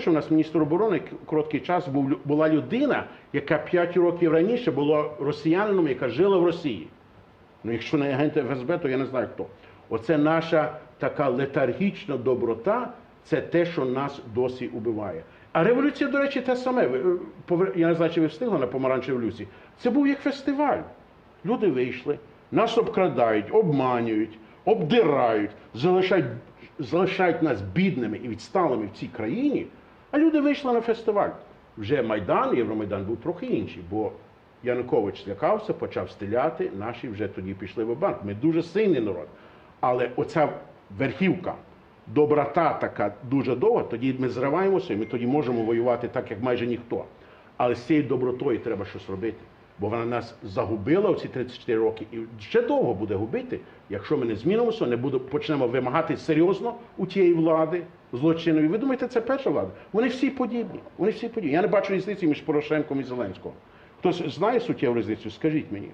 що у нас міністр оборони короткий час був була людина, яка 5 років раніше була росіянином, яка жила в Росії. Ну, якщо не агент ФСБ, то я не знаю хто. Оце наша така летаргічна доброта, це те, що нас досі убиває. А революція, до речі, те саме. Е, Я не знаю, чи ви встигли на помаранчевій революції. Це був як фестиваль. Люди вийшли, нас обкрадають, обманюють, обдирають, залишають, залишають нас бідними і відсталими в цій країні. А люди вийшли на фестиваль. Вже Майдан, Євромайдан був трохи інший, бо Янукович злякався, почав стріляти, наші вже тоді пішли в банк. Ми дуже сильний народ. Але оця верхівка, доброта така дуже довга, тоді ми зриваємося, і ми тоді можемо воювати так, як майже ніхто. Але з цією добротою треба щось робити. Бо вона нас загубила оці 34 роки і ще довго буде губити, якщо ми не змінимося, не буде, почнемо вимагати серйозно у тієї влади злочинної. Ви думаєте, це перша влада? Вони всі подібні. Вони всі подібні. Я не бачу різниці між Порошенком і Зеленським. Хтось знає суттєву різницю? Скажіть мені.